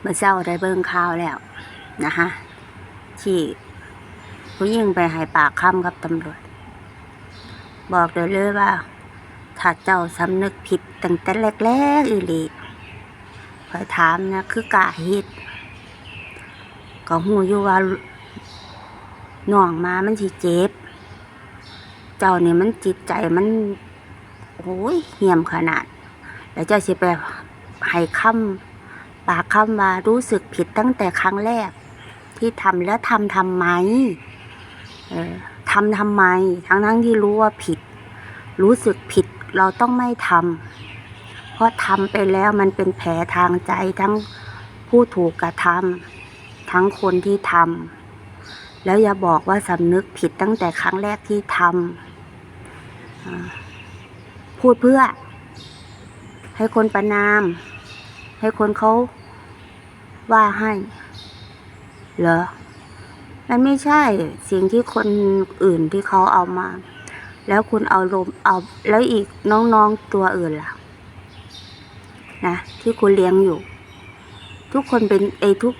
เมื่อเช้าได้เบิ่งข่าวแล้วนะคะที่ผู้หญิงไปให้ปากคำกับตำรวจ บอกเดี๋ยวเลยว่า ถ้าเจ้าสำนึกผิดตั้งแต่แรกๆอีหลีคอยถามนะคือกะเฮ็ดก็หูอยู่ว่าน้องมามันสิเจ็บ เจ้าเนี่ยมันจิตใจมันโอ้ยเหี่ยมขนาด แล้วเจ้าสิไปให้คำ ปากคำว่ารู้สึกผิดตั้งแต่ครั้งแรก ที่ทำแล้วทำทำไมเออทำทำไม ทั้งทั้งที่รู้ว่าผิด รู้สึกผิดเราต้องไม่ทำเพราะทำไปแล้วมันเป็นแผลทางใจทั้งผู้ถูกกระทำทั้งคนที่ทำแล้วอย่าบอกว่าสำนึกผิดตั้งแต่ครั้งแรกที่ทำพูดเพื่อ ให้คนประนาม ให้คนเขา ว่าให้ เหรอ มันไม่ใช่สิ่งที่คนอื่นที่เขาเอามา แล้วคุณเอาลมเอาแล้วอีกน้องๆตัวอื่นล่ะ นะที่คุณเลี้ยงอยู่ ทุกคนเป็นไอ้ทุก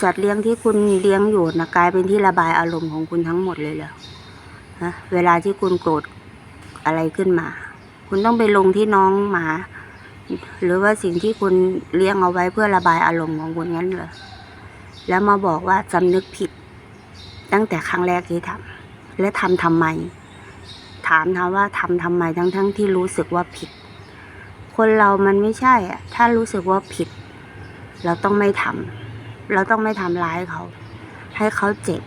สัตว์เลี้ยงที่คุณเลี้ยงอยู่นะกลายเป็นที่ระบายอารมณ์ของคุณทั้งหมดเลยเหรอฮะเวลาที่คุณโกรธอะไรขึ้นมา คุณต้องไปลงที่น้องหมา หรือว่าสิ่งที่คุณเลี้ยงเอาไว้เพื่อระบายอารมณ์ของคุณงั้นเหรอแล้วมาบอกว่าสำนึกผิด ตั้งแต่ครั้งแรกที่ทำและทำทำไม ถามถามว่าทำทำไมทั้งทั้งที่รู้สึกว่าผิด คนเรามันไม่ใช่อะถ้ารู้สึกว่าผิด เราต้องไม่ทำเราต้องไม่ทำร้ายเขา ให้เขาเจ็บ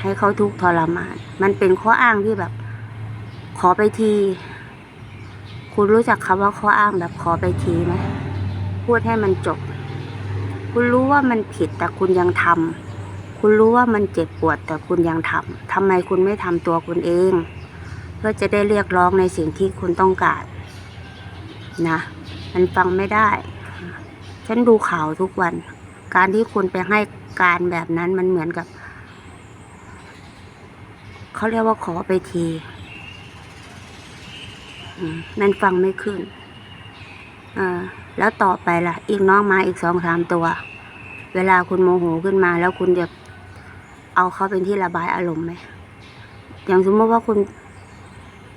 ให้เขาทุกข์ทรมาน มันเป็นข้ออ้างที่แบบ ขอไปที คุณรู้จักคำว่าข้ออ้างแบบขอไปทีไหมพูดให้มันจบ คุณรู้ว่ามันผิดแต่คุณยังทำคุณรู้ว่ามันเจ็บปวดแต่คุณยังทำทำไมคุณไม่ทำตัวคุณเอง เพื่อจะได้เรียกร้องในสิ่งที่คุณต้องการนะ มันฟังไม่ได้ ฉันดูข่าวทุกวัน การที่คุณไปให้การแบบนั้นมันเหมือนกับ เขาเรียกว่าขอไปที มันฟังไม่ขึ้นอ่าแล้วต่อไปล่ะ อีกน้องมาอีกสองสามตัว เวลาคุณโมโหขึ้นมา แล้วคุณจะเอาเขาเป็นที่ระบายอารมณ์ไหม อย่างสมมติว่าคุณ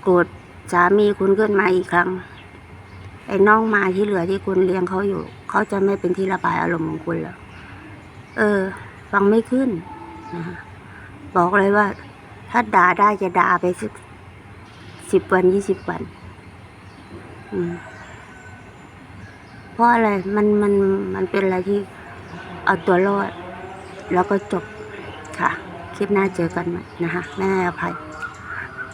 โกรธสามีคุณขึ้นมาอีกครั้ง ไอ้น้องมาที่เหลือที่คุณเลี้ยงเขาอยู่ เขาจะไม่เป็นที่ระบายอารมณ์ของคุณหรอเออ ฟังไม่ขึ้นนะบอกเลยว่า ถ้าด่าได้จะด่าไปสิบวันยี่สิบวัน เพราะอะไร มันมันมันเป็นอะไรที่เอาตัวรอด แล้วก็จบค่ะ คลิปหน้าเจอกันนะคะแม่อภัย